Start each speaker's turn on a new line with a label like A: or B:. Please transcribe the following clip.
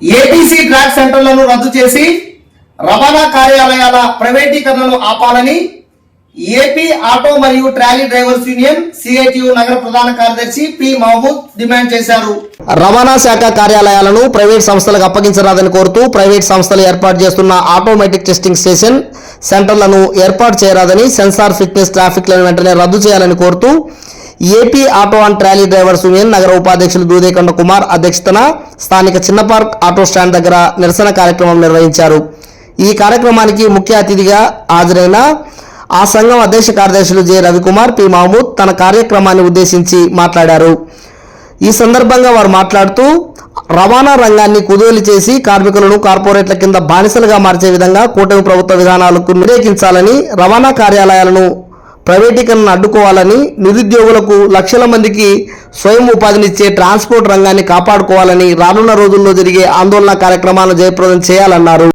A: ABC track సెంటర్లను రద్దు చేసి రవాణా కార్యాలయాల ప్రైవేటీకరణను ఆపాలని ఏపీ ఆటో మరియు ట్రాలీ డ్రైవర్స్ యూనియన్ సిఐటియు నగర ప్రధాన కార్యదర్శి పి మహమూద్ డిమాండ్ చేశారు.
B: రవాణా శాఖ కార్యాలయాలను ప్రైవేట్ సంస్థలకు అప్పగించరాదని కోరుతూ ప్రైవేట్ సంస్థలు ఏర్పాటు చేస్తున్న ఆటోమేటిక్ టెస్టింగ్ స్టేషన్ సెంటర్లను ఏర్పాటు చేయరాదని సెన్సార్ ఫిట్నెస్ ట్రాఫిక్లను వెంటనే రద్దు చేయాలని కోరుతూ AP auto and trolley drivers union నగర ఉపాధ్యక్షులు దూదేకొండ కుమార్ అధ్యక్షతన స్థానిక చిన్న పార్క్ ఆటో స్టాండ్ దగ్గర నిరసన కార్యక్రమం నిర్వహించారు. ఈ కార్యక్రమానికి ముఖ్య అతిథిగా హాజరైన ఆ సంఘం అధ్యక్ష కార్యదర్శులు జె. రవికుమార్ పి. మహమూద్ తన కార్యక్రమాన్ని ఉద్దేశించి మాట్లాడారు. ఈ సందర్భంగా వారు మాట్లాడుతూ రవాణా రంగాన్ని కుదేలు చేసి కార్మికులను కార్పొరేట్ల కింద బానిసలుగా మార్చే విధంగా కూటమి ప్రభుత్వ విధానాలకు వ్యతిరేకించాలని రవాణా కార్యాలయాలను ప్రైవేటీకరణను అడ్డుకోవాలని నిరుద్యోగులకు లక్షల మందికి స్వయం ఉపాధినిచ్చే ట్రాన్స్పోర్ట్ రంగాన్ని కాపాడుకోవాలని రానున్న రోజుల్లో జరిగే ఆందోళన కార్యక్రమాలను జయప్రదం చేయాలన్నారు.